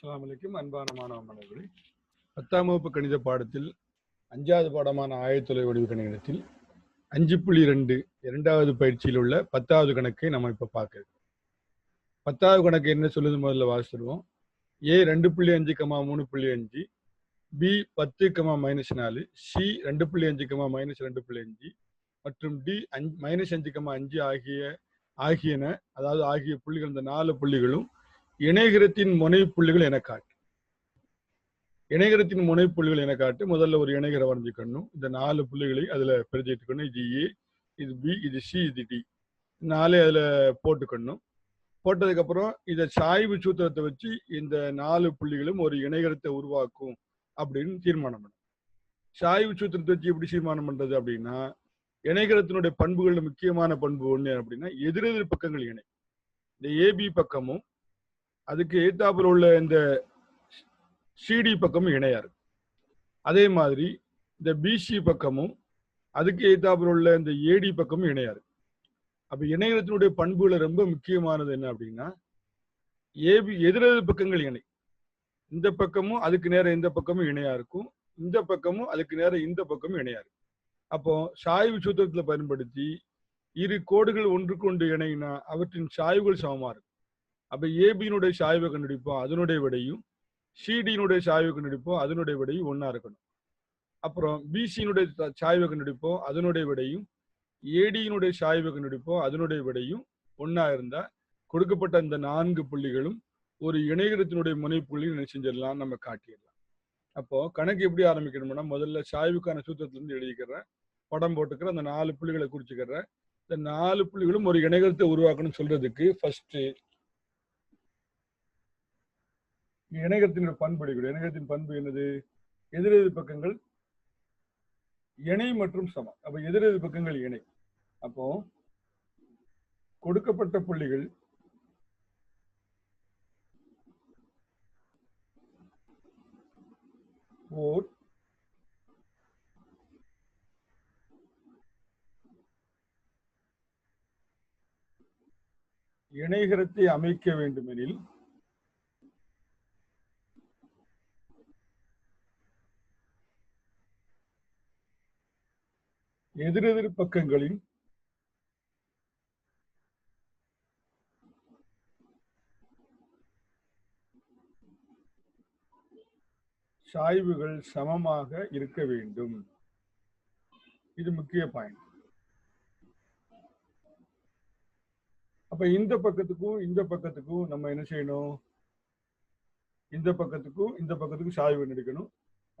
அஸ்லாம் அலைக்கும் அன்பான மாணவ மாணவர்களே பத்தாம் வகுப்பு கணித பாடத்தில் அஞ்சாவது பாடமான ஆயத்தொலை வடிவு கணிதத்தில் அஞ்சு புள்ளி ரெண்டு இரண்டாவது பயிற்சியில் உள்ள பத்தாவது கணக்கை நம்ம இப்போ பார்க்க பத்தாவது கணக்கு என்ன சொல்லுது முதல்ல வாசிடுவோம் ஏ ரெண்டு புள்ளி அஞ்சு கமா மூணு புள்ளி அஞ்சு பி பத்து கமா மைனஸ் நாலு சி ரெண்டு புள்ளி அஞ்சு கமா மைனஸ் ரெண்டு புள்ளி அஞ்சு மற்றும் டி அஞ்சு மைனஸ் அஞ்சு கமா அஞ்சு ஆகிய ஆகியன அதாவது ஆகிய புள்ளிகள் இந்த நாலு புள்ளிகளும் இணைகரத்தின் முனை புள்ளிகள் என காட்டு. இணைகரத்தின் முனை புள்ளிகள் என காட்டு. முதல்ல ஒரு இணைகர வரைஞ்சிக்கணும் இந்த நாலு புள்ளிகளை அதுல பிரிச்சுக்கணும் இது ஏ இது பி இது சி இது டி. நாலே அதுல போட்டுக்கணும். போட்டதுக்கு அப்புறம் இதை சாய்வு சூத்திரத்தை வச்சு இந்த நாலு புள்ளிகளும் ஒரு இணைகரத்தை உருவாக்கும் அப்படின்னு தீர்மானம் பண்ணும் சாய்வு சூத்திரத்தை வச்சு எப்படி தீர்மானம் பண்றது அப்படின்னா இணைகரத்தினுடைய பண்புகளில் முக்கியமான பண்பு ஒண்ணு அப்படின்னா எதிரெதிர் பக்கங்கள் இணை. இந்த ஏபி பக்கமும் அதுக்கு எய்தாப்பில் உள்ள இந்த சிடி பக்கமும் இணையா இருக்கு. அதே மாதிரி இந்த பிசி பக்கமும் அதுக்கு எய்தாப்பில் உள்ள இந்த ஏடி பக்கமும் இணையா இருக்கு. இணையத்தினுடைய பண்புகளை ரொம்ப முக்கியமானது என்ன அப்படின்னா ஏபி எதிரெதிர் பக்கங்கள் இணை. இந்த பக்கமும் அதுக்கு நேரம் இந்த பக்கமும் இணையா இருக்கும். இந்த பக்கமும் அதுக்கு நேரம் இந்த பக்கமும் இணையா இருக்கும். அப்போ சாய்வு சூத்திரத்தில் பயன்படுத்தி இரு கோடுகள் ஒன்றுக்கு ஒன்று இணையினா அவற்றின் சாய்வுகள் சமமா இருக்கும். அப்ப ஏபியினுடைய சாய்வை கண்டுபிடிப்போம் அதனுடைய விடையும் சிடியினுடைய சாய்வை கண்டுபிடிப்போம் அதனுடைய விடையும் ஒன்றா இருக்கணும். அப்புறம் பிசியினுடைய சாய்வை கண்டுபிடிப்போம் அதனுடைய விடையும் ஏடியினுடைய சாய்வை கண்டுபிடிப்போம் அதனுடைய விடையும் ஒன்றா இருந்தா கொடுக்கப்பட்ட இந்த நான்கு புள்ளிகளும் ஒரு இணையத்தினுடைய முனைப்புள்ளியும் என்ன செஞ்சிடலாம் நம்ம காட்டிடலாம். அப்போ கணக்கு எப்படி ஆரம்பிக்கணும்னா முதல்ல சாய்வுக்கான சூத்திரத்திலிருந்து எழுதிக்கிறேன் படம் போட்டுக்கிறேன் அந்த நாலு புள்ளிகளை குறிச்சுக்கிறேன் இந்த நாலு புள்ளிகளும் ஒரு இணையத்தை உருவாக்கணும்னு சொல்றதுக்கு ஃபர்ஸ்ட் இணையத்தினுடைய பண்பு எடுக்கணும் இணையகத்தின் பண்பு என்னது? எதிரெதிர் பக்கங்கள் இணை மற்றும் சமம். அப்ப எதிரெதிர் பக்கங்கள் இணை. அப்போ கொடுக்கப்பட்ட புள்ளிகள் ஓர் இணைகரத்தை அமைக்க வேண்டுமெனில் எதிரெதிர் பக்கங்களின் சாய்வுகள் சமமாக இருக்க வேண்டும். இது முக்கிய பாயிண்ட். அப்ப இந்த பக்கத்துக்கும் இந்த பக்கத்துக்கும் நம்ம என்ன செய்யணும்? இந்த பக்கத்துக்கும் இந்த பக்கத்துக்கும் சாய்வு எடுக்கணும்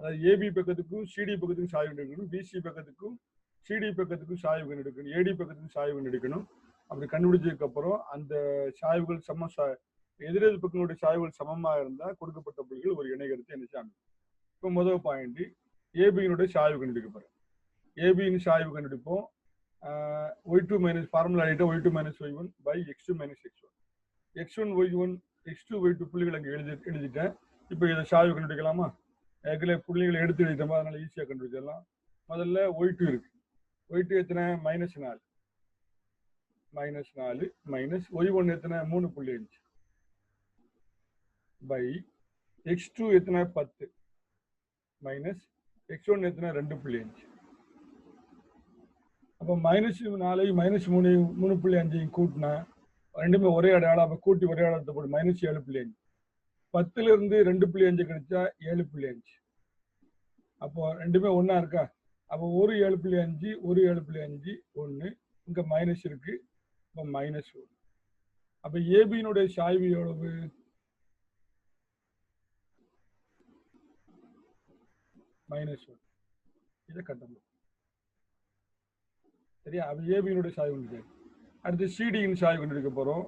அதாவது ஏபி பக்கத்துக்கும் சிடி பக்கத்துக்கும் சாய்வு எடுக்கணும் பிசி பக்கத்துக்கும் சிடி பக்கத்துக்கும் சாய்வு எடுக்கணும் ஏடி பக்கத்துக்கும் சாய்வு எடுக்கணும். அப்படி கண்டுபிடிச்சதுக்கு அப்புறம் அந்த சாய்வுகள் சம எதிரெதிர் பக்கங்களுடைய சாய்வுகள் சமமாக இருந்தால் கொடுக்கப்பட்ட புள்ளிகள் ஒரு இணைகரத்தை என்ன செய்யணும் இப்போ முதல் பாயிண்ட் ஏபியினுடைய சாய்வு கண்டுபிடிக்க ஏபியின் சாய்வு கண்டுபிடிப்போம் ஒய் டூ மைனஸ் ஃபார்முலா ஆகிட்டா y two minus y one by x two minus x one x one y one x two y two புள்ளிகள் அங்கே எழுதி எழுதிட்டேன். இப்போ இதை சாய்வு கண்டுபிடிக்கலாமா ஏற்கனவே புள்ளிகளை எடுத்து எழுதிட்டோமா? அதனால ஈஸியாக கண்டுபிடிச்சிடலாம். முதல்ல ஒய் டூ இருக்கு. ஒயிட் எத்தனை? மைனஸ் நாலு. மைனஸ் நாலு மைனஸ் ஒய் ஒன்று எத்தனை? மூணு புள்ளி அஞ்சு. பை எக்ஸ் டூ எத்தனை? பத்து. மைனஸ் எக்ஸ் ஒன் எத்தனை? ரெண்டு புள்ளி அஞ்சு. அப்போ மைனஸ் நாலையும் மைனஸ் மூணு மூணு புள்ளி அஞ்சையும் கூட்டினா ரெண்டுமே ஒரே அடையாளம். அப்போ கூட்டி ஒரே அடையாளத்தை போட்டு மைனஸ் ஏழு புள்ளி அஞ்சு. பத்துல இருந்து ரெண்டு புள்ளி அஞ்சு கிடைச்சா ஏழு புள்ளி அஞ்சு. அப்போ ரெண்டுமே ஒன்றா இருக்கா? அப்போ ஒரு ஏழு புள்ளி அஞ்சு ஒரு ஏழு புள்ளி அஞ்சு ஒன்று இங்கே மைனஸ் இருக்கு. இப்போ மைனஸ் ஒன்று அப்போ ஏபியினுடைய சாய்வு எவ்வளவு? மைனஸ் ஒன் இதை கட்டணும் சரியா? அப்போ ஏபியினுடைய சாய்வு ஒன்று அடுத்து சிடியின் சாய்வு கண்டுபிடிக்க போகிறோம்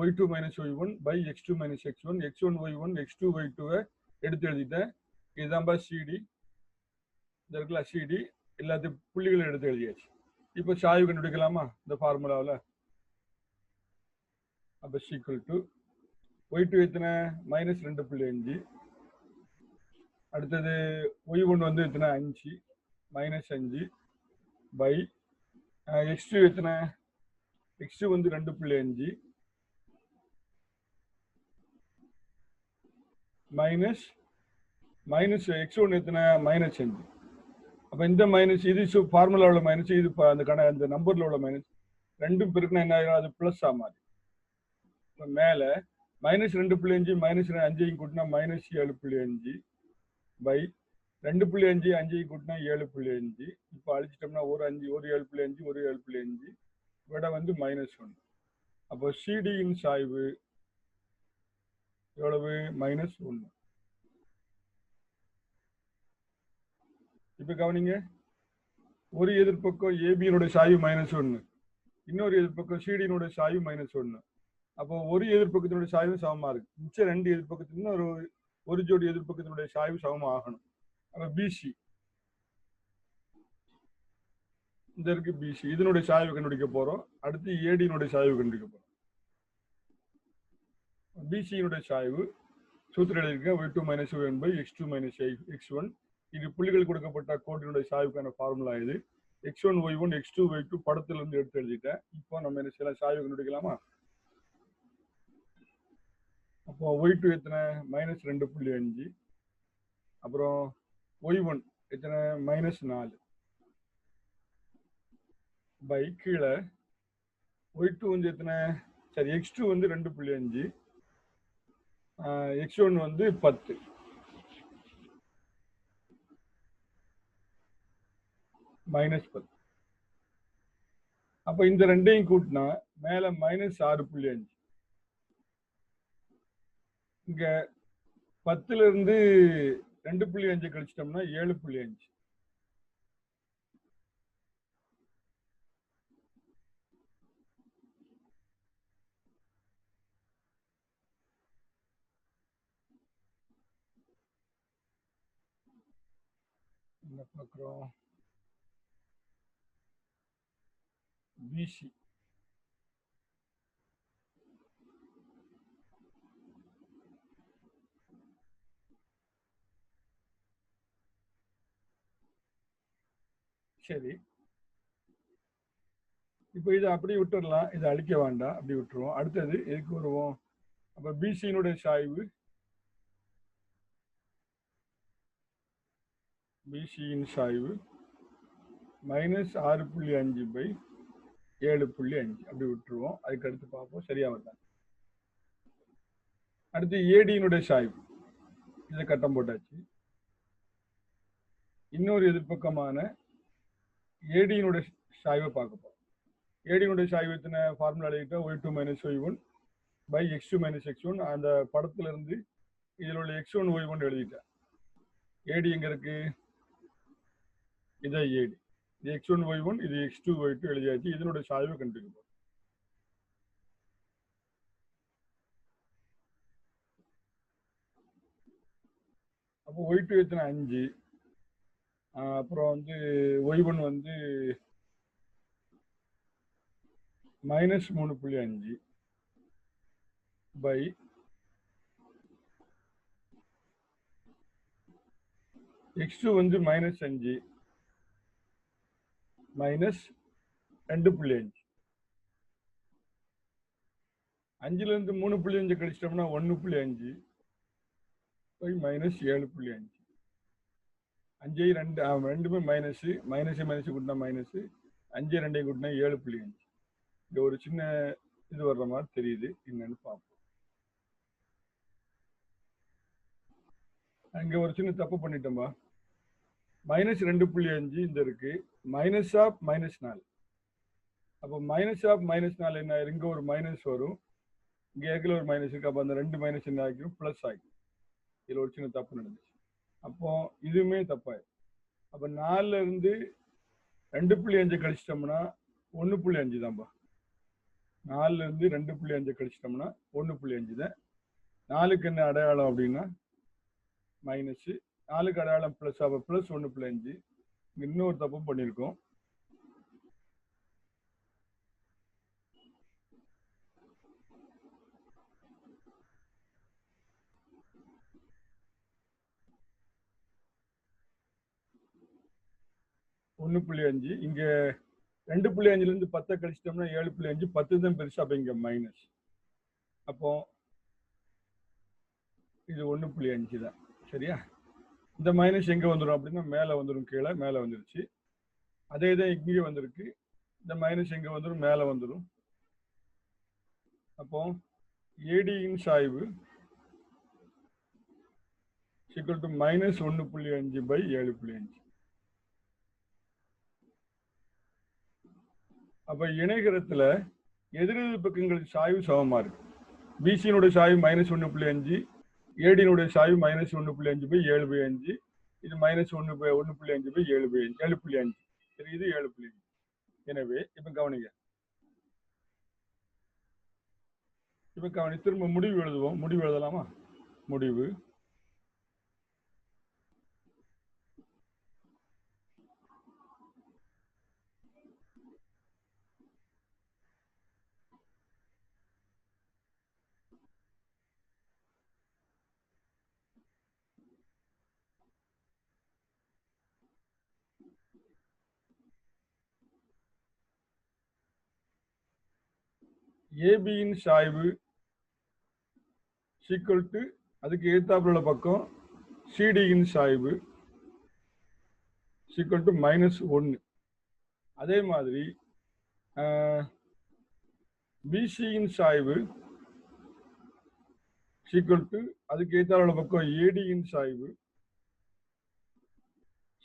y two minus y one by x two minus x one x one y one x two y two எடுத்து எழுதிட்டேன். இதுதான்பா சிடி இந்த இருக்குல்ல சிடி எல்லாத்தையும் புள்ளிகளை எடுத்து எழுதியாச்சு. இப்போ சாய்வு கண்டுபிடிக்கலாமா இந்த ஃபார்முலாவில் அப்போ சீக்குவல் டு ஒய் டூ எத்தனை? மைனஸ் ரெண்டு புள்ளி அஞ்சு. அடுத்தது ஒய் ஒன் வந்து எத்தனை? அஞ்சு. மைனஸ் அஞ்சு பை எக்ஸ் டூ எத்தனை? எக்ஸ் வந்து ரெண்டு புள்ளி அஞ்சு. மைனஸ் மைனஸ் எக்ஸ் ஒன் எத்தனை? மைனஸ் அஞ்சு. அப்போ இந்த மைனஸ் இது ஃபார்முலா உள்ள மைனஸ் இது அந்த கண அந்த நம்பர்ல உள்ள மைனஸ் ரெண்டும் பெருக்கினா என்ன ஆயிரும்? அது ப்ளஸ் ஆ இப்போ மேலே மைனஸ் ரெண்டு புள்ளி அஞ்சு மைனஸ் அஞ்சையும் கூட்டினா மைனஸ் ஏழு புள்ளி அஞ்சு பை ரெண்டு புள்ளி அஞ்சு அஞ்சையும் கூட்டினா ஏழு புள்ளி அஞ்சு. இப்போ அழிச்சிட்டோம்னா ஒரு அஞ்சு ஒரு ஏழு புள்ளி அஞ்சு ஒரு ஏழு புள்ளி அஞ்சு. விட வந்து மைனஸ் ஒன்று அப்போ சிடியின் சாய்வு எவ்வளவு? மைனஸ் ஒன்று இப்போ கவனிங்க. ஒரு எதிர்ப்பக்கம் ஏபியினுடைய சாய்வு மைனஸ் ஒன்று இன்னொரு எதிர்ப்பக்கம் சிடியினுடைய சாய்வு மைனஸ் ஒன்று அப்போ ஒரு எதிர்ப்பக்கத்தினுடைய சாய்வு சமமா இருக்கு. மிச்சம் ரெண்டு எதிர்ப்பக்கத்தின் ஒரு ஒரு ஜோடி எதிர்ப்பக்கத்தினுடைய சாய்வு சமம் ஆகணும். அப்ப பிசி இந்த இருக்கு பிசி இதனுடைய சாய்வு கண்டுபிடிக்க போறோம். அடுத்து ஏடியினுடைய சாய்வு கண்டுபிடிக்க போறோம். பிசியினுடைய சாய்வு. சூத்திரம் எழுதியிருக்கேன். Y two minus one by x two minus x one இது புள்ளிகள் கொடுக்கப்பட்ட கோட்டினுடைய சாய்வுக்கான ஃபார்முலா இது. X one y one x two y two படத்துல இருந்து எடுத்து எழுதிட்டேன். இப்போ நம்ம என்ன செய்யலாம்? சாய்வு கண்டுபிடிக்கலாமா? அப்போ ஒய் டூ எத்தனை? மைனஸ் ரெண்டு புள்ளி அஞ்சு. அப்புறம் ஒய் ஒன் எத்தனை? மைனஸ் நாலு. பை கீழே ஒய் டூ வந்து எத்தனை? சரி எக்ஸ் டூ வந்து ரெண்டு புள்ளி அஞ்சு. எக்ஸ் ஒன் வந்து பத்து. மைனஸ் பத்து. அப்ப இந்த ரெண்டையும் கூட்டினா மேல மைனஸ் ஆறு புள்ளி அஞ்சு. இங்க பத்துல இருந்து ரெண்டு புள்ளி அஞ்சு கழிச்சிட்டோம்னா ஏழு புள்ளி அஞ்சு. என்ன பார்க்குறோம்? பிசி சரி. இப்போ இதை அப்படியே விட்டுடலாம் இதை அழிக்க வேண்டாம். அப்படி விட்டுருவோம். அடுத்தது எதுக்கு வருவோம்? அப்போ பிசியினுடைய சாய்வு. பிசியின் சாய்வு. மைனஸ் ஆறு புள்ளி அஞ்சு பை ஏழு புள்ளி அஞ்சு. அப்படி விட்டுருவோம். அதுக்கு அடுத்து பார்ப்போம். சரியா வருதா அடுத்து ஏடியினுடைய சாய்வு. இதை கட்டம் போட்டாச்சு. இன்னொரு எதிர்ப்பக்கமான ஏடியினுடைய சாய்வை பார்க்க போறோம். ஏடியினுடைய சாய்வு எத்தனை? Formula எழுதிட்டா y two minus y one by x two minus x one அந்த படத்துல இருந்து இதில் உள்ள எக்ஸ் ஒன் ஒய் ஒன் எழுதிட்டேன் ஏடி எங்க இருக்கு? இதை ஏடி. இது எக்ஸ் ஒன் ஒய் ஒன் இது எக்ஸ் டூ ஒய் டூ எழுதியாச்சு. இதனுடைய சாய்வு கண்டுபிடிக்கும் அப்போ ஒய் டூ எத்தனை? அஞ்சு. அப்புறம் வந்து ஒய் ஒன் வந்து மைனஸ் மூணு புள்ளி அஞ்சு பை எக்ஸ் டூ வந்து மைனஸ் அஞ்சு. மைனஸ் ரெண்டு புள்ளி அஞ்சு. அஞ்சுல இருந்து மூணு புள்ளி அஞ்சு கழிச்சிட்டோம்னா ஒன்று புள்ளி அஞ்சு போய் மைனஸ் ஏழு புள்ளி அஞ்சு. அஞ்சு ரெண்டு ரெண்டுமே மைனஸ் மைனஸ் மைனஸ் கூட்டினா மைனஸ் அஞ்சு ரெண்டையும் கூட்டினா ஏழு புள்ளி அஞ்சு. இங்கே ஒரு சின்ன இது வர்ற மாதிரி தெரியுது என்னன்னு பார்ப்போம். அங்க ஒரு சின்ன தப்பு பண்ணிட்டோம்பா. மைனஸ் ரெண்டு புள்ளி அஞ்சு இந்த இருக்கு. மைனஸ் ஆஃப் மைனஸ் நாலு. அப்போ மைனஸ் ஆஃப் மைனஸ் நாலு என்ன இங்கே ஒரு மைனஸ் வரும். இங்கே ஏற்கனவே ஒரு மைனஸ் இருக்கு. அப்போ அந்த ரெண்டு மைனஸ் என்ன ஆகிரும் ப்ளஸ் ஆகிடும். இதில் ஒரு சின்ன தப்பு நடந்துச்சு. அப்போ இதுவுமே தப்பாயிடும். அப்போ நாலுல இருந்து ரெண்டு புள்ளி அஞ்சு கழிச்சிட்டோம்னா ஒன்று புள்ளி அஞ்சு தான்ப்பா நாலுல இருந்து ரெண்டு புள்ளி அஞ்சு கழிச்சிட்டோம்னா ஒன்று புள்ளி அஞ்சு தான். நாலுக்கு என்ன அடையாளம் அப்படின்னா மைனஸ் நாலுக்கு அடையாளம் ப்ளஸ் அப்போ ப்ளஸ் ஒன்று புள்ளி அஞ்சு. இன்னொரு தப்பு பண்ணியிருக்கோம் ஒன்று புள்ளி அஞ்சு. இங்க ரெண்டு புள்ளி அஞ்சுல இருந்து பத்தை கழிச்சிட்டோம்னா ஏழு புள்ளி அஞ்சு. பத்து தான் பெருசாக அப்போ இங்க மைனஸ் அப்போ இது ஒன்று புள்ளி அஞ்சு தான் சரியா? இந்த மைனஸ் எங்கே வந்துடும் அப்படின்னா மேலே வந்துடும் கீழே மேலே வந்துருச்சு. அதே தான் இங்கேயும் வந்திருக்கு. இந்த மைனஸ் எங்கே வந்துடும் மேலே வந்துடும் அப்போ ஏடியின் சாய்வு சிக்கல் டு மைனஸ் ஒன்று புள்ளி அஞ்சு பை ஏழு புள்ளி அஞ்சு. அப்ப இணைகரத்துல எதிரெதிர் பக்கங்களுக்கு சாய்வு சமமா இருக்கு. பிசியினுடைய சாய்வு மைனஸ் ஒன்று புள்ளி அஞ்சு ஏடியினுடைய சாய்வு மைனஸ் ஒன்று புள்ளி அஞ்சு பை ஏழு பை அஞ்சு. இது மைனஸ் ஒன்று பை ஒன்று புள்ளி அஞ்சு பை ஏழு பை அஞ்சு. ஏழு புள்ளி அஞ்சு. சரி இது ஏழு புள்ளி அஞ்சு. எனவே இப்ப கவனிங்க. இப்போ கவனி திரும்ப முடிவு எழுதுவோம். முடிவு எழுதலாமா? முடிவு. ஏபியின் சாய்வு சீக்குவல் டு அதுக்கு எழுத்தாப்புல உள்ள பக்கம் சிடியின் சாய்வு சீக்குவல் டு மைனஸ் ஒன்று அதே மாதிரி பிசியின் சாய்வு சீக்குவல் டு அதுக்கு எதிர்த்தாப்புல பக்கம் ஏடியின் சாய்வு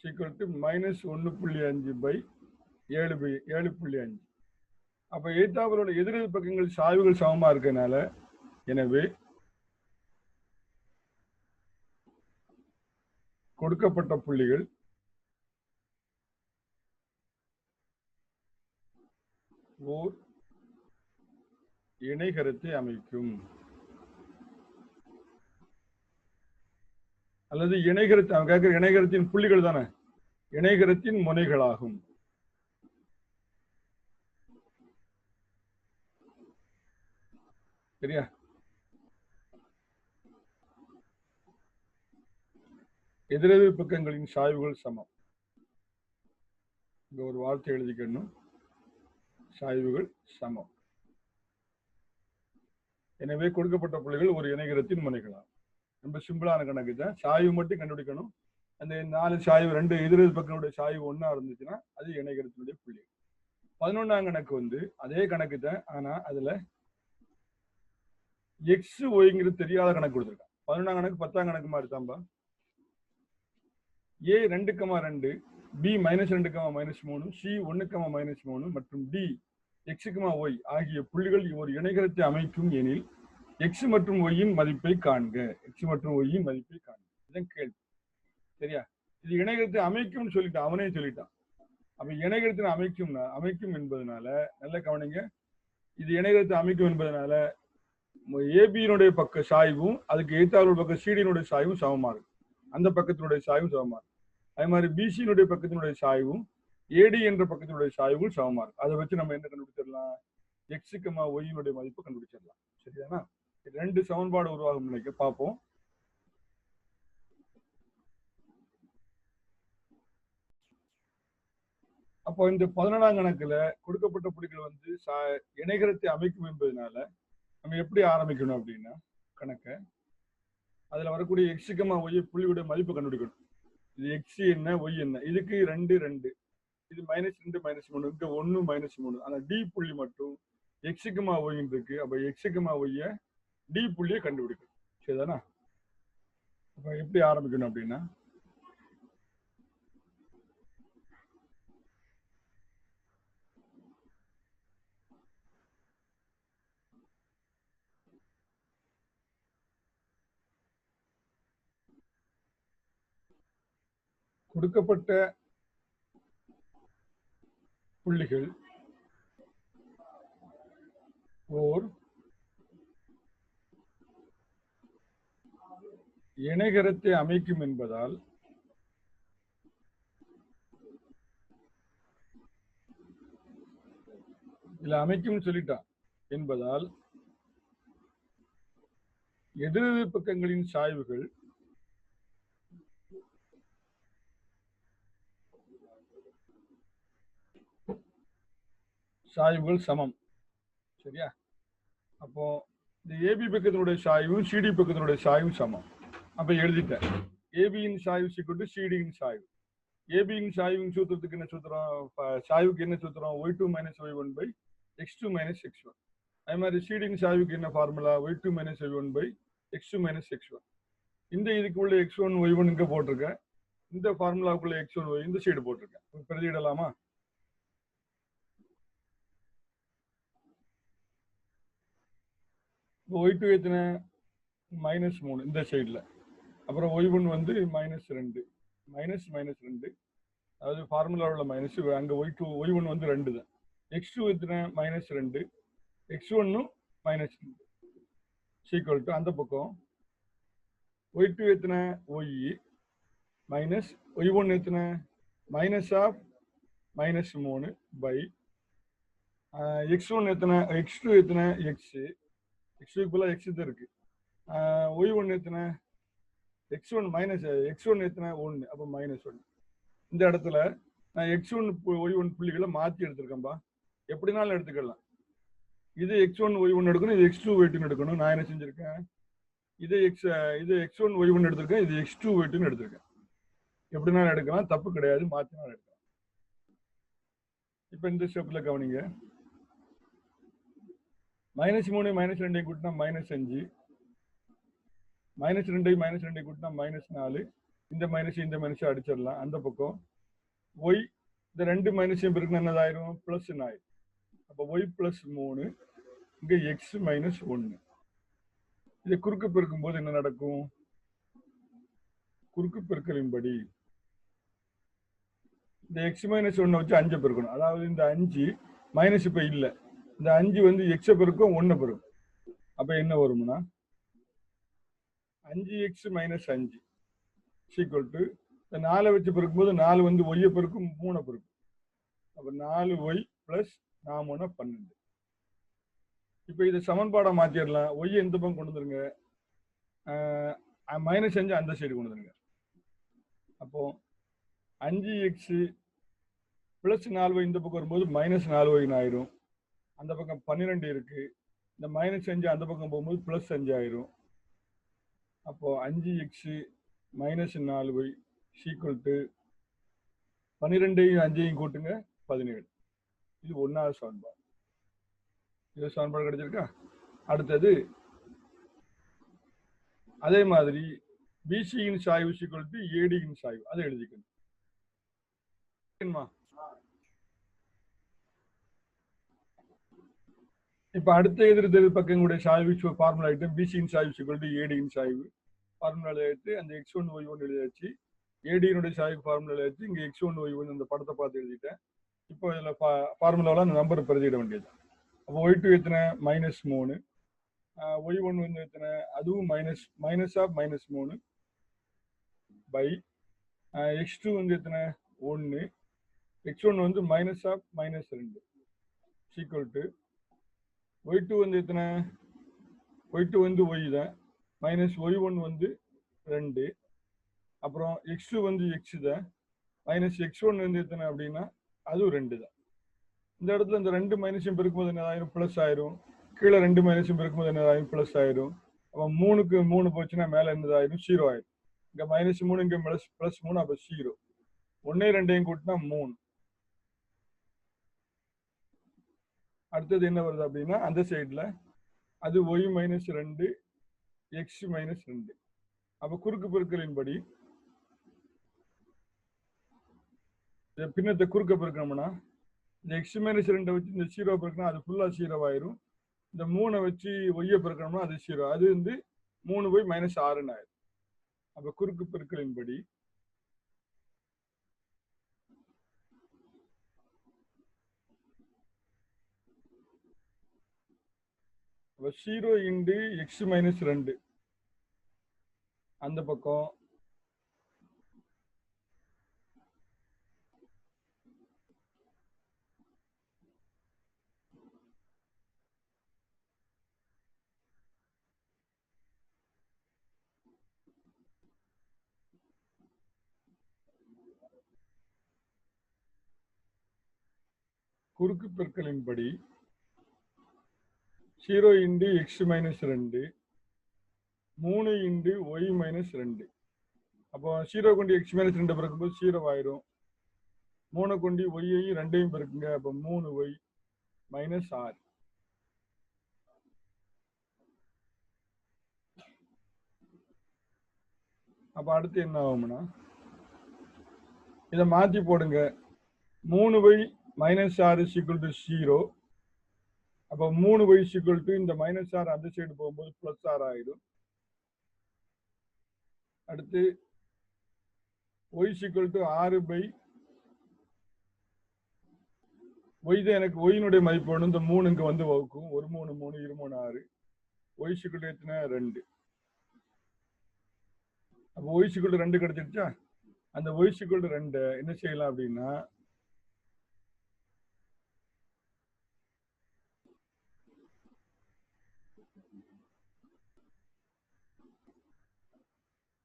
சீக்குவல் டு மைனஸ் ஒன்று புள்ளி அஞ்சு பை ஏழு பை ஏழு புள்ளி அஞ்சு. அப்ப எழுத்தாவரோட எதிரெதிர் பக்கங்கள் சாய்வுகள் சமமா இருக்கனால எனவே கொடுக்கப்பட்ட புள்ளிகள் ஓர் இணைகரத்தை அமைக்கும். அல்லது இணைகரத்தை அவன் கேட்கிற இணைகரத்தின் புள்ளிகள் தானே? இணைகரத்தின் முனைகளாகும். சரியா? எதிரெதிர் பக்கங்களின் சாய்வுகள் சமம். இங்க ஒரு வார்த்தை எழுதிக்கணும். சாய்வுகள் சமம். எனவே கொடுக்கப்பட்ட புள்ளிகள் ஒரு இணைகரத்தின் முனைகளாம். ரொம்ப சிம்பிளான கணக்கு தான் சாய்வு மட்டும் கண்டுபிடிக்கணும். அந்த நாலு சாய்வு ரெண்டு எதிரெதிர் பக்கங்களுடைய சாய்வு ஒன்னா இருந்துச்சுன்னா அது இணைகரத்தினுடைய புள்ளி. பதினொன்னாம் கணக்கு வந்து அதே கணக்கு தான். ஆனா அதுல எக்ஸ் ஒய்ங்கிறது தெரியாத கணக்கு கொடுத்துருக்கான். பதினொன்றாம் கணக்கு பத்தாம் கணக்கு மாதிரி தான்பா. ஏ ரெண்டு கமா ரெண்டு பி மைனஸ் ரெண்டு கமா மைனஸ் மூணு சி ஒன்னு கமா மைனஸ் மூணு மற்றும் டி எக்ஸ் கமா ஒய் ஆகிய புள்ளிகள் ஒரு இணைகரத்தை அமைக்கும் எனில் எக்ஸ் மற்றும் ஒய்யின் மதிப்பை காண்க. எக்ஸ் மற்றும் ஒய்யின் மதிப்பை காண்க. இதுதான் கேள்வி. சரியா? இது இணைகரத்தை அமைக்கும்னு சொல்லிட்டான். அவனே சொல்லிட்டான். அப்ப இணைகரத்தினை அமைக்கும் அமைக்கும் என்பதனால நல்ல கவனிங்க. இது இணையத்தை அமைக்கும் என்பதனால ஏபியினுடைய பக்க சாய்வும் அதுக்கு எய்த்தாளர் பக்கம் சிடியினுடைய சாய்வும் சமமாக இருக்கும். அந்த பக்கத்தினுடைய சாய்வும் சமமாக இருக்கும். அதே மாதிரி பிசியினுடைய பக்கத்தினுடைய சாய்வும் ஏடி என்ற பக்கத்தினுடைய சாய்வும் சமமாக இருக்கும். அதை வச்சு நம்ம என்ன கண்டுபிடிச்சிடலாம்? எக்ஸுக்குமா ஒய்யினுடைய மதிப்பு கண்டுபிடிச்சிடலாம். சரிதானா? ரெண்டு சமன்பாடு உருவாகும் நினைக்க பார்ப்போம். அப்போ இந்த பதினொன்றாம் கணக்குல கொடுக்கப்பட்ட புள்ளிகள் வந்து சா- இணைகரத்தை அமைக்கும் என்பதனால நம்ம எப்படி ஆரம்பிக்கணும் அப்படின்னா கணக்கை. அதில் வரக்கூடிய எக்ஸுக்கமா ஒய் புள்ளியுடைய மதிப்பு கண்டுபிடிக்கணும். இது எக்ஸ் என்ன ஒய் என்ன? இதுக்கு ரெண்டு ரெண்டு. இது மைனஸ் ரெண்டு மைனஸ் மூணு. இங்கே ஒன்று மைனஸ் மூணு. ஆனால் டி புள்ளி மட்டும் எக்ஸுக்குமா ஒய்ன்னு இருக்கு. அப்போ எக்ஸுக்குமா ஒய்ய டி புள்ளியை கண்டுபிடிக்கணும். சரிதானா? அப்போ எப்படி ஆரம்பிக்கணும் அப்படின்னா கொடுக்கப்பட்ட புள்ளிகள் ஓர் இணைகரத்தை அமைக்கும் என்பதால் இதுல அமைக்கும் சொல்லிட்டான் என்பதால் எதிரெதிர் பக்கங்களின் சாய்வுகள் சாய்வுகள் சமம். சரியா? அப்போ இந்த ஏபி பக்கத்தினுடைய சாய்வும் சிடி பக்கத்தினுடைய சாய்வும் சமம். அப்ப எழுதிட்டேன். ஏபியின் சாய்வு சீக்கிரம் டு சிடியின் சாய்வு. ஏபியின் சாய்வின் சூத்திரத்துக்கு என்ன சூத்திரம்? சாய்வுக்கு என்ன சூத்திரம்? Y two minus y one by x two minus x one அதே மாதிரி சீடியின் சாய்வுக்கு என்ன formula y two minus y one by x two minus x one இந்த இதுக்கு உள்ள எக்ஸ் ஒன் ஒய் ஒன் இங்கே போட்டிருக்கேன். இந்த ஃபார்முலாவுக்குள்ள எக்ஸ் ஒன் ஒய் இந்த சைடு போட்டிருக்கேன். பிரதியிடலாமா? ஒய் டூ எத்தனை? மைனஸ் மூணு இந்த சைடில் அப்புறம் ஒய் ஒன் வந்து மைனஸ் ரெண்டு. மைனஸ் மைனஸ் ரெண்டு. அதாவது ஃபார்முலா உள்ள மைனஸ் அங்கே ஒய் டூ ஒய் ஒன் வந்து ரெண்டு தான். எக்ஸ் டூ எத்தனை? மைனஸ் ரெண்டு. எக்ஸ் ஒன்னும் மைனஸ் ரெண்டு. சீக்வல் டு அந்த பக்கம். ஒய் டூ எத்தனை? ஒய் மைனஸ் ஒய் ஒன் எத்தனை? மைனஸ் ஆஃப் மைனஸ் மூணு பை எக்ஸ் ஒன் எத்தனை? எக்ஸ் டூ எத்தனை? எக்ஸு எக்ஸ் ஈக்குவலாக எக்ஸ் தான் இருக்கு ஒய் ஒன் எத்தனை? X one minus x one எத்தனை? ஒன்று அப்போ மைனஸ் ஒன்று இந்த இடத்துல நான் எக்ஸ் ஒன் ஒய் ஒன் புள்ளிகளை மாற்றி எடுத்திருக்கேன்பா. எப்படினாலும் எடுத்துக்கலாம். இது எக்ஸ் ஒன் ஒய் ஒன் எடுக்கணும். இது எக்ஸ் டூ ஒய் டூன்னு எடுக்கணும். நான் என்ன செஞ்சிருக்கேன்? இது எக்ஸ் இது எக்ஸ் ஒன் ஒய் ஒன் எடுத்திருக்கேன். இது எக்ஸ் டூ ஒய் டூன்னு எடுத்திருக்கேன். எப்படினாலும் எடுக்கலாம். தப்பு கிடையாது. மாற்றினாலும் எடுக்கலாம். இப்போ இந்த ஸ்டெப்பில் கவனிங்க. மைனஸ் மூணு மைனஸ் ரெண்டை கூட்டினா மைனஸ் அஞ்சு. மைனஸ் ரெண்டையும் மைனஸ் ரெண்டை கூட்டினா மைனஸ் நாலு. இந்த மைனஸ் இந்த மைனஸ் அடிச்சிடலாம். அந்த பக்கம். ஒய் இந்த ரெண்டு மைனஸையும் பிறகு என்னதாயிரும்? பிளஸ் ஆயிரும். அப்போ ஒய் பிளஸ் மூணு இங்கே எக்ஸ் மைனஸ் ஒன்று இதை குறுக்கு பெருக்கும் போது என்ன நடக்கும்? குறுக்கு பெருக்கலின்படி இந்த எக்ஸ் மைனஸ் ஒன்னை வச்சு அஞ்சை பெருக்கணும். அதாவது இந்த அஞ்சு மைனஸ் இப்போ இல்லை. இந்த அஞ்சு வந்து எக்ஸ பெருக்கும் ஒன்றை பெருக்கும். அப்போ என்ன வரும்னா? அஞ்சு எக்ஸ் மைனஸ் அஞ்சு சீக்வல் டு இந்த நாலை வச்சு பெருக்கும்போது நாலு வந்து ஒய்யை பெருக்கும் மூணை பெருக்கும். அப்போ நாலு ஒய் ப்ளஸ் நாமூணு பன்னெண்டு. இப்போ இதை சமன்பாடை மாற்றிடலாம் ஒய் எந்த பக்கம் கொண்டு வந்துருங்க? மைனஸ் அஞ்சு அந்த சைடு கொண்டு வந்துருங்க. அப்போ அஞ்சு எக்ஸு ப்ளஸ் நாலு ஒய் இந்த பக்கம் வரும்போது மைனஸ் நாலு ஒய்னு ஆயிரும் அந்த பக்கம் பன்னிரெண்டு இருக்கு. இந்த மைனஸ் அஞ்சு அந்த பக்கம் போகும்போது ப்ளஸ் அஞ்சு ஆயிரும். அப்போ அஞ்சு எக்ஸு மைனஸ் நாலு பை சீக்குவல் டு பன்னிரெண்டையும் அஞ்சையும் கூட்டுங்க பதினேழு. இது ஒன்றாவது சமன்பாடு. இது சமன்பாடு கிடைச்சிருக்கா? அடுத்தது அதே மாதிரி பிசியின் சாய்வு சீக்குவல் டு ஏடியின் சாய்வு. அதை எழுதிக்கணும். இப்ப அடுத்த எதிர் தெரு பக்கங்களுடைய சாய்வு ஃபார்முலா ஐட்டம் பிசியின் சாய்வு சீக்குவல் டு ஏடியின் சாய்வு ஃபார்முலாவில் எடுத்து அந்த எக்ஸ் ஒன் ஒய் ஒன் எழுதியாச்சு. ஏடியினுடைய சாய்வு ஃபார்முலாவில் எடுத்து இங்கே எக்ஸ் ஒன் ஒய் ஒன் அந்த படத்தை பார்த்து எழுதிட்டேன். இப்போ இதுல ஃபார்முலாவில் அந்த நம்பர் பிரதியிட வேண்டியது அப்போ ஒய் டூ எத்தனை? மைனஸ் மூணு. ஒய் ஒன் வந்து எத்தனை? அதுவும் மைனஸ் மைனஸ் ஆஃப் மைனஸ் மூணு பை எக்ஸ் டூ வந்து எத்தனை? ஒன்று எக்ஸ் ஒன் வந்து மைனஸ் ஆஃப் மைனஸ் ரெண்டு. ஈக்குவல் டு ஒய் டூ வந்து எத்தனை? ஒய் டூ வந்து ஒய் தான். மைனஸ் ஒய் ஒன் வந்து ரெண்டு. அப்புறம் எக்ஸ் டூ வந்து எக்ஸ் தான். மைனஸ் எக்ஸ் ஒன் வந்து எத்தனை அப்படின்னா அதுவும் ரெண்டு தான். இந்த இடத்துல இந்த ரெண்டு மைனஸும் பெருக்கும்போது என்ன ஆயிரும்? ப்ளஸ் ஆயிரும். கீழே ரெண்டு மைனஸும் பெருக்கும்போது என்ன ஆயிரும்? ப்ளஸ் ஆயிரும். அப்போ மூணுக்கு மூணு போச்சுன்னா மேலே என்னதாயிரும் ஜீரோ ஆயிரும். இங்கே மைனஸ் மூணு இங்கே ப்ளஸ் ப்ளஸ் மூணு அப்போ ஜீரோ ஒன்னே ரெண்டையும் கூட்டினா மூணு. அடுத்தது என்ன வருது அப்படின்னா அந்த சைடில் அது ஒய் மைனஸ் ரெண்டு எக்ஸ் மைனஸ் ரெண்டு. அப்போ குறுக்கு பெருக்கலின்படி இந்த பின்னத்தை குறுக்க பெருக்கணும்னா இந்த எக்ஸ் மைனஸ் ரெண்டை வச்சு இந்த ஜீரோ பெருக்கணும் அது ஃபுல்லாக ஜீரோ ஆயிரும். இந்த மூணை வச்சு ஒய்யை பெருக்கணும்னா அது ஜீரோ அது வந்து மூணு போய் மைனஸ் ஆறுன்னு ஆயிரும். அப்போ குறுக்கு பெருக்கலின்படி அப்போ ஜீரோ இன்டு எக்ஸ் மைனஸ் ரெண்டு. அந்த பக்கம். குறுக்கு பெருக்களின்படி ஜீரோ இன்டு எக்ஸ் மைனஸ் ரெண்டு மூணு இன்டு ஒய் மைனஸ் ரெண்டு அப்போ ஜீரோ கொண்டு எக்ஸ் மைனஸ் ரெண்டு பிறக்கும்போது ஜீரோ ஆயிரும் மூணு கொண்டு ஒய்யையும் ரெண்டையும் பிறக்குங்க அப்போ மூணு ஒய் மைனஸ் ஆறு அப்போ அடுத்து என்ன ஆகும்னா இதை மாற்றி போடுங்க மூணு ஒய் மைனஸ் ஆறு சிக்குள் டு ஜீரோ அப்போ மூணு வயசுக்குள் டு இந்த மைனஸ் ஆர் அந்த சைடு போகும்போது பிளஸ் ஆர் ஆயிடும். அடுத்து ஒய்சிக்குவல் டு ஆறு பை ஒய் தான் எனக்கு ஒயினுடைய மதிப்பு ஒன்று இந்த மூணு இங்க வந்து வகுக்கும். ஒரு மூணு மூணு இரு மூணு ஆறு. ஒய்சிக்குள் எத்தனை? ரெண்டு. அப்போ ஒய்சிக்குள் ரெண்டு கிடைச்சிருச்சா? அந்த ஒய்சிக்குள் ரெண்டு என்ன செய்யலாம் அப்படின்னா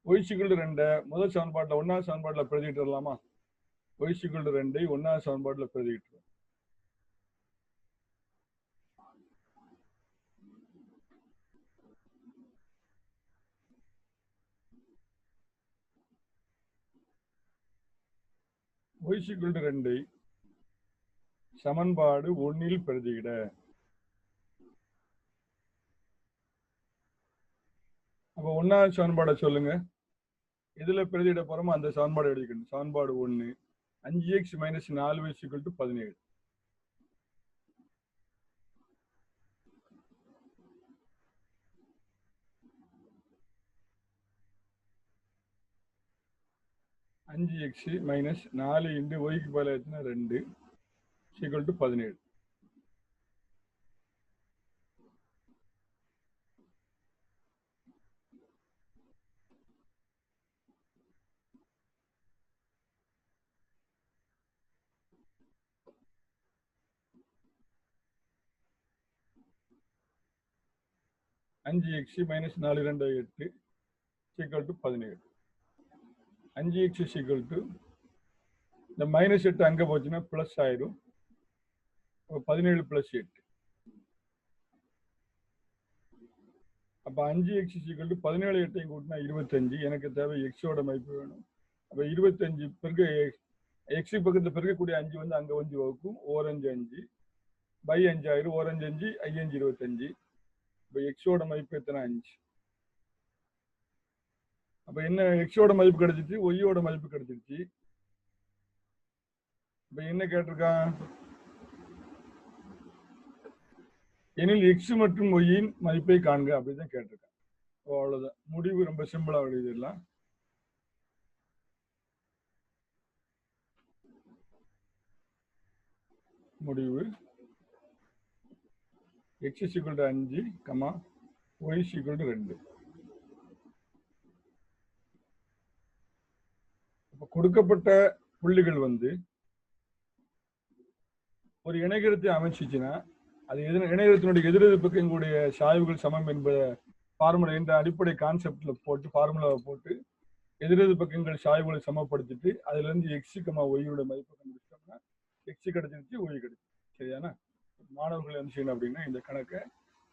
ஒய்சிக்குள் முதல் சமன்பாட்டில் ஒன்றாவது சமன்பாட்டில் பிரதிட்டு வரலாமா ஒய்சிக்குள் ரெண்டை ஒன்றாவது சமன்பாட்டில் பிரதிட்டு ஒய்சிக்குள் ரெண்டை சமன்பாடு ஒன்னில் பிரதியிட. அப்போ ஒன்னாவது சமன்பாடை சொல்லுங்க. எதுல பிரதியிட போறோமோ அந்த சமன்பாடு எழுதிக்கணும். சமன்பாடு ஒண்ணு. அஞ்சு எக்ஸ் மைனஸ் நாலு வயசுக்குள் டு பதினேழு. அஞ்சு எக்ஸ் மைனஸ் நாலு இன்ட்டு ஒய்க்கு பதில் எத்தனை? ரெண்டு. சிக்கல் டு பதினேழு. அஞ்சு எக்ஸ் மைனஸ் நாலு ரெண்டு எட்டு சீக்வல் டு பதினேழு. அஞ்சு எக்ஸ் சீக்வல் டு இந்த மைனஸ் எட்டு அங்கே போச்சுன்னா ப்ளஸ் ஆயிரும். பதினேழு ப்ளஸ் எட்டு. அப்போ அஞ்சு எக்ஸ் சீக்வல் டு பதினேழு எட்டையும் கூட்டினா இருபத்தஞ்சு. எனக்கு தேவை எக்ஸோட மதிப்பு வேணும். அப்போ இருபத்தஞ்சு பிறகு எக்ஸி பக்கத்தில் பிறக்கக்கூடிய அஞ்சு வந்து அங்கே வந்து வகுக்கும். ஓரஞ்சு அஞ்சு பை அஞ்சாயிரம் ஓரஞ்சு அஞ்சு ஐயஞ்சு இருபத்தஞ்சு. இப்போ எக்ஸோட மதிப்பு எத்தனை? அஞ்சு அப்போ என்ன எக்ஸோட மதிப்பு கிடைச்சிச்சு ஒய்யோட மதிப்பு கிடைச்சிருச்சு. இப்போ என்ன கேட்டிருக்கான்? எனில் எக்ஸ் மற்றும் ஒய்யின் மதிப்பை காண்க அப்படிதான் கேட்டிருக்கான். அவ்வளவுதான். முடிவு ரொம்ப சிம்பிளா எழுதிடலாம் முடிவு. எக்ஸ் சிக்குள் அஞ்சு கமா ஒய் சிக்குள் டு ரெண்டு. இப்போ கொடுக்கப்பட்ட புள்ளிகள் வந்து ஒரு இணைகரத்தை அமைச்சிச்சுன்னா அது எதிர இணையத்தினுடைய எதிரெதிர்ப்புக்கு எங்களுடைய சாய்வுகள் சமம் என்பத ஃபார்முலா என்ற அடிப்படை கான்செப்டில் போட்டு ஃபார்முலாவை போட்டு எதிரெது பக்கங்கள் சாய்வுகளை சமப்படுத்திட்டு அதுலேருந்து எக்ஸு கமா ஒய்யோட மதிப்பை கண்டுபிடிச்சோம்னா எக்ஸு கிடைச்சிருச்சு ஒய் கிடைச்சிருச்சு. சரியானா? மாணவர்கள் என்ன செய்யணும் அப்படின்னா இந்த கணக்கை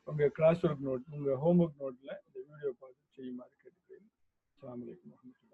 உங்க கிளாஸ் ஒர்க் நோட் உங்க ஹோம்ஒர்க் நோட்ல இந்த வீடியோ பார்த்து செய்யுமாறு கேட்டுக்கிறேன். சாமி அலைக்கும்